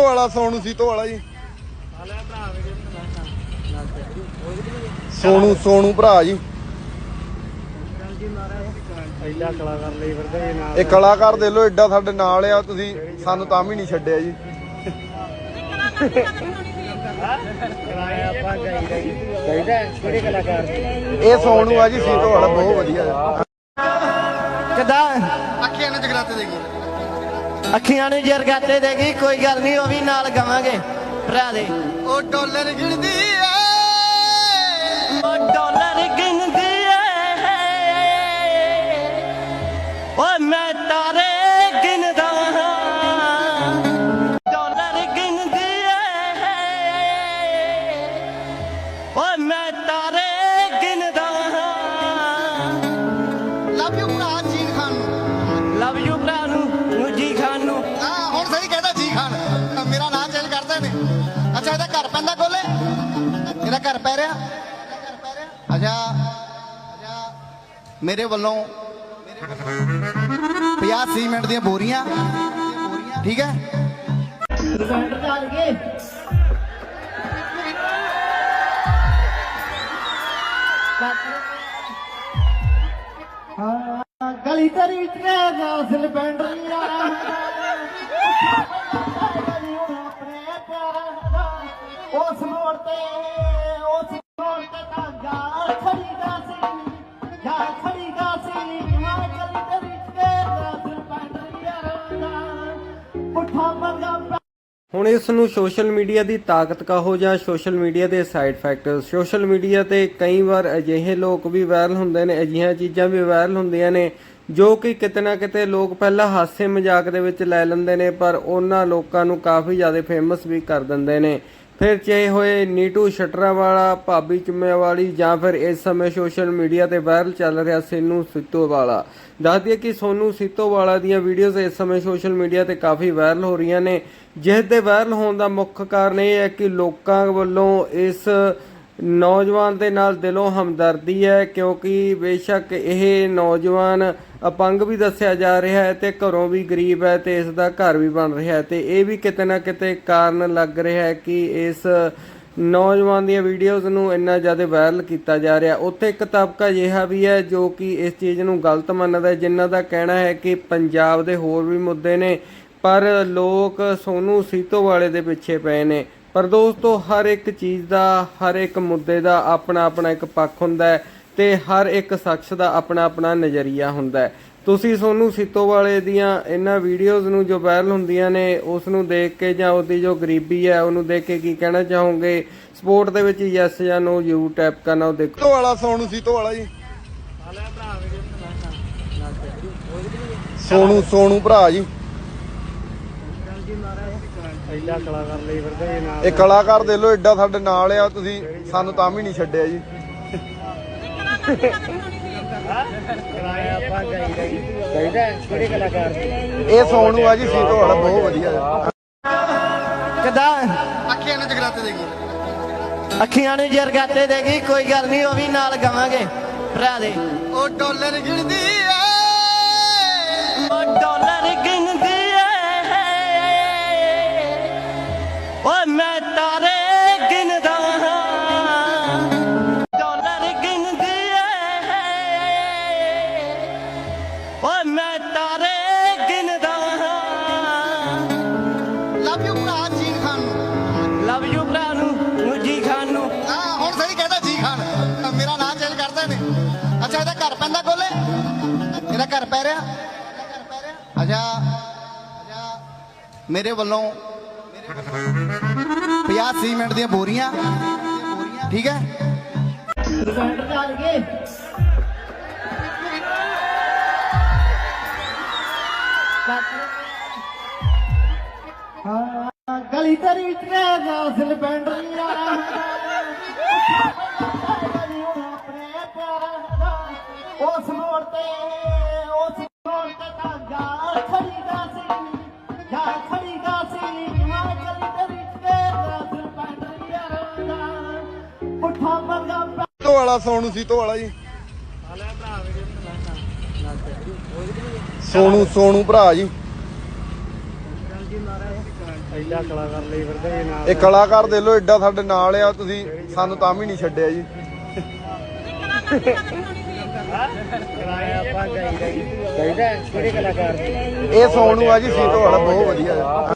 ਸੀਤੋ ਵਾਲਾ ਸੋਨੂ ਸੀਤੋ ਵਾਲਾ ਜੀ। ਸੋਨੂ ਸੋਨੂ ਭਰਾ ਜੀ। ਪਹਿਲਾ ਕਲਾਕਾਰ ਲਈ ਫਿਰਦੇ ਇਹ ਨਾਲ ਇਹ ਕਲਾਕਾਰ ਦੇ ਲੋ ਐਡਾ ਸਾਡੇ ਨਾਲ ਆ ਤੁਸੀਂ ਸਾਨੂੰ ਤਾਂ ਵੀ ਨਹੀਂ ਛੱਡਿਆ ਜੀ। ਇਹ ਸੋਨੂ ਆ ਜੀ ਸੀਤੋ ਵਾਲਾ ਬਹੁਤ ਵਧੀਆ ਕਿਦਾਂ? ਅੱਖੀਆਂ ਨੂੰ ਜਗਰਾਤੇ ਦੇਗੀ ਅੱਖੀਆਂ ਨੂੰ ਜਰਗਾਤੇ ਦੇਗੀ ਕੋਈ ਗੱਲ ਨਹੀਂ ਉਹ ਵੀ ਨਾਲ ਗਵਾਂਗੇ। ਭਰਾ ਦੇ। ਉਹ ਡਾਲਰ ਗਿਣਦੀ ਏ। ਉਹ ਡਾਲਰ ਗਿਣਦੀ ਏ। ਮੈਂ ਤਾਰੇ ਗਿਣਦਾ ਹਾਂ। ਡਾਲਰ ਗਿਣਦੀ ਏ। ਓਏ ਮੈਂ ਤਾਰੇ ਨਾਮ ਅੱਛਾ, ਇਹਦਾ ਘਰ ਪੈਂਦਾ ਕੋਲੇ? ਇਹਦਾ ਘਰ ਪੈ ਰਿਹਾ? ਅੱਛਾ। ਮੇਰੇ ਵੱਲੋਂ 50 ਸੀਮੈਂਟ ਦੀਆਂ ਬੋਰੀਆਂ। ਠੀਕ ਹੈ? ਰਿਜ਼ਲਟ ਚੱਲ ਗਏ ਗਲੀ ਤੇਰੀ ਵਿੱਚ ਮੈਂ ਅਸਲ ਪਿੰਡ ਹੁਣ ਇਸ ਨੂੰ ਸੋਸ਼ਲ ਮੀਡੀਆ ਦੀ ਤਾਕਤ ਕਹੋ ਜਾਂ ਸੋਸ਼ਲ ਮੀਡੀਆ ਦੇ ਸਾਈਡ ਇਫੈਕਟ ਸੋਸ਼ਲ ਮੀਡੀਆ ਤੇ ਕਈ ਵਾਰ ਅਜਿਹੇ ਲੋਕ ਵੀ ਵਾਇਰਲ ਹੁੰਦੇ ਨੇ, ਅਜਿਹੀਆਂ ਚੀਜ਼ਾਂ ਵੀ ਵਾਇਰਲ ਹੁੰਦੀਆਂ ਨੇ, ਜੋ ਕਿ ਕਿਤੇ ਨਾ ਕਿਤੇ ਲੋਕ ਪਹਿਲਾਂ ਹਾਸੇ ਮਜ਼ਾਕ ਦੇ ਵਿੱਚ ਲੈ ਲੈਂਦੇ ਨੇ, ਪਰ ਉਹਨਾਂ ਲੋਕਾਂ ਨੂੰ ਕਾਫੀ ਜ਼ਿਆਦਾ ਫੇਮਸ ਵੀ ਕਰ ਦਿੰਦੇ ਨੇ। ਫਿਰ ਚਾਹੇ ਹੋਏ ਨੀਟੂ ਸ਼ਟਰਾ ਵਾਲਾ, ਭਾਬੀ ਚੁੰਮੇ ਵਾਲੀ ਜਾਂ ਫਿਰ ਇਸ ਸਮੇਂ ਸੋਸ਼ਲ ਮੀਡੀਆ ਤੇ ਵਾਇਰਲ ਚੱਲ ਰਿਹਾ ਸਿੰਨੂ ਸਿੱਤੋ ਵਾਲਾ। ਦੱਸ ਦਈਏ ਕਿ ਸੋਨੂ ਸਿੱਤੋਵਾਲਾ ਦੀਆਂ ਵੀਡੀਓਜ਼ ਇਸ ਸਮੇਂ ਸੋਸ਼ਲ ਮੀਡੀਆ ਤੇ ਕਾਫੀ ਵਾਇਰਲ ਹੋ ਰਹੀਆਂ ਨੇ। ਜਿਸ ਦੇ ਵਾਇਰਲ ਹੋਣ ਦਾ ਮੁੱਖ ਕਾਰਨ ਇਹ ਹੈ ਕਿ ਲੋਕਾਂ ਵੱਲੋਂ ਇਸ ਨੌਜਵਾਨ ਦੇ ਨਾਲ ਦਿਲੋਂ ਹਮਦਰਦੀ ਹੈ ਕਿਉਂਕਿ ਬੇਸ਼ੱਕ ਇਹ ਨੌਜਵਾਨ ਅਪੰਗ ਵੀ ਦੱਸਿਆ ਜਾ ਰਿਹਾ ਹੈ ਤੇ ਘਰੋਂ ਵੀ ਗਰੀਬ ਹੈ ਤੇ ਇਸ ਦਾ ਘਰ ਵੀ ਬਣ ਰਿਹਾ ਹੈ ਤੇ ਇਹ ਵੀ ਕਿਤੇ ਨਾ ਕਿਤੇ ਕਾਰਨ ਲੱਗ ਰਿਹਾ ਹੈ ਕਿ ਇਸ ਨੌਜਵਾਨ ਦੀਆਂ ਵੀਡੀਓਜ਼ ਨੂੰ ਇੰਨਾ ਜ਼ਿਆਦਾ ਵਾਇਰਲ ਕੀਤਾ ਜਾ ਰਿਹਾ। ਉੱਥੇ ਇੱਕ ਤਬਕਾ ਅਜਿਹਾ ਵੀ ਹੈ ਜੋ ਕਿ ਇਸ ਚੀਜ਼ ਨੂੰ ਗਲਤ ਮੰਨਦਾ ਹੈ, ਜਿਨ੍ਹਾਂ ਦਾ ਕਹਿਣਾ ਹੈ ਕਿ ਪੰਜਾਬ ਦੇ ਹੋਰ ਵੀ ਮੁੱਦੇ ਨੇ, ਪਰ ਲੋਕ ਸੋਨੂ ਸੀਤੋ ਵਾਲੇ ਦੇ ਪਿੱਛੇ ਪਏ ਨੇ। ਪਰ ਦੋਸਤੋ, ਹਰ ਇੱਕ ਚੀਜ਼ ਦਾ, ਹਰ ਇੱਕ ਮੁੱਦੇ ਦਾ ਆਪਣਾ ਆਪਣਾ ਇੱਕ ਪੱਖ ਹੁੰਦਾ ਹੈ ਤੇ ਹਰ ਇੱਕ ਸ਼ਖਸ ਦਾ ਆਪਣਾ ਆਪਣਾ ਨਜ਼ਰੀਆ ਹੁੰਦਾ ਹੈ। ਤੁਸੀਂ ਸੋਨੂੰ ਸੀਤੋ ਵਾਲੇ ਦੀਆਂ ਇਹਨਾਂ ਵੀਡੀਓਜ਼ ਨੂੰ ਜੋ ਵਾਇਰਲ ਹੁੰਦੀਆਂ ਨੇ ਉਸ ਨੂੰ ਦੇਖ ਕੇ ਜਾਂ ਉਹਦੀ ਜੋ ਗਰੀਬੀ ਹੈ, ਉਹਨੂੰ ਦੇਖ ਕੇ ਕੀ ਕਹਿਣਾ ਚਾਹੋਗੇ? ਸਪੋਰਟ ਦੇ ਵਿੱਚ ਯੈਸ ਜਾਂ ਨੋ ਯੂ ਟੈਪ ਕਰਨਾ, ਉਹ ਦੇਖੋ। ਸੀਤੋ ਵਾਲਾ, ਸੋਨੂ ਸੀਤੋ ਵਾਲਾ ਜੀ। ਸੋਨੂ ਸੋਨੂ ਭਰਾ ਜੀ। ਕਲਾਕਾਰ ਲਈ ਫਿਰਦੇ ਇਹ ਨਾਲ ਇਹ ਕਲਾਕਾਰ ਦੇ ਲੋ ਐਡਾ ਸਾਡੇ ਨਾਲ ਆ ਤੁਸੀਂ ਸਾਨੂੰ ਤਾਂ ਵੀ ਨਹੀਂ ਛੱਡਿਆ ਜੀ। ਇਹ ਸੋਨੂ ਆ ਜੀ ਸੀਤੋ ਵਾਲਾ ਬਹੁਤ ਵਧੀਆ ਕਿਦਾਂ? ਅੱਖੀਆਂ ਨੂੰ ਜਗਰਾਤੇ ਦੇਗੀ ਅੱਖੀਆਂ ਨੂੰ ਜਰਗਾਤੇ ਦੇਗੀ ਕੋਈ ਗੱਲ ਨਹੀਂ ਉਹ ਵੀ ਨਾਲ ਗਵਾਂਗੇ ਭਰਾ ਦੇ। ਉਹ ਡਾਲਰ ਗਿਣਦੀ ਏ। ਉਹ ਡਾਲਰ ਗਿਣਦੀ ਓਏ ਮੈਂ ਤਾਰੇ ਗਿਣਦਾ ਹਾਂ। ਡਾਲਰ ਗਿਣਦੀ ਏ। ਓਏ ਮੈਂ ਤਾਰੇ ਗਿਣਦਾ ਹਾਂ। ਲਵ ਯੂ ਭਰਾ ਜੀਨ ਖਾਨ ਨੂੰ। ਲਵ ਯੂ ਭਰਾ ਨੂੰ ਮੁਜੀ ਖਾਨ ਨੂੰ। ਹਾਂ ਹੁਣ ਸਹੀ ਕਹਿੰਦਾ ਜੀ ਖਾਨ। ਮੇਰਾ ਨਾਮ ਚੇਂਜ ਕਰਦੇ ਨੇ ਅੱਛਾ ਇਹਦਾ ਘਰ ਪੈਂਦਾ ਕੋਲੇ? ਇਹਦਾ ਘਰ ਪੈ ਰਿਹਾ? ਅੱਛਾ। ਮੇਰੇ ਵੱਲੋਂ 50 ਸੀਮੈਂਟ ਦੀਆਂ ਬੋਰੀਆਂ। ਠੀਕ ਹੈ? ਰਿਜ਼ਲਟ ਚੱਲ ਗਏ ਹਾਂ, ਗਲੀ ਤੇਰੀ ਵਿੱਚ ਮੈਂ ਅਸਲ ਪਿੰਡ ਨੀਰਾ ਵਾਲਾ ਸੋਨੂ ਸੀਤੋ ਵਾਲਾ ਜੀ। ਸੋਨੂ ਸੋਨੂ ਭਰਾ ਜੀ। ਐਡਾ ਕਲਾਕਾਰ ਲਈ ਫਿਰਦੇ ਜੀ ਨਾਲ ਇਹ ਕਲਾਕਾਰ ਦੇ ਲੋ ਐਡਾ ਸਾਡੇ ਨਾਲ ਆ, ਤੁਸੀਂ ਸਾਨੂੰ ਤਾਂ ਵੀ ਨਹੀਂ ਛੱਡਿਆ ਜੀ। ਇਹ ਸੋਨੂ ਆ ਜੀ ਸੀਤੋ ਵਾਲਾ, ਬਹੁਤ ਵਧੀਆ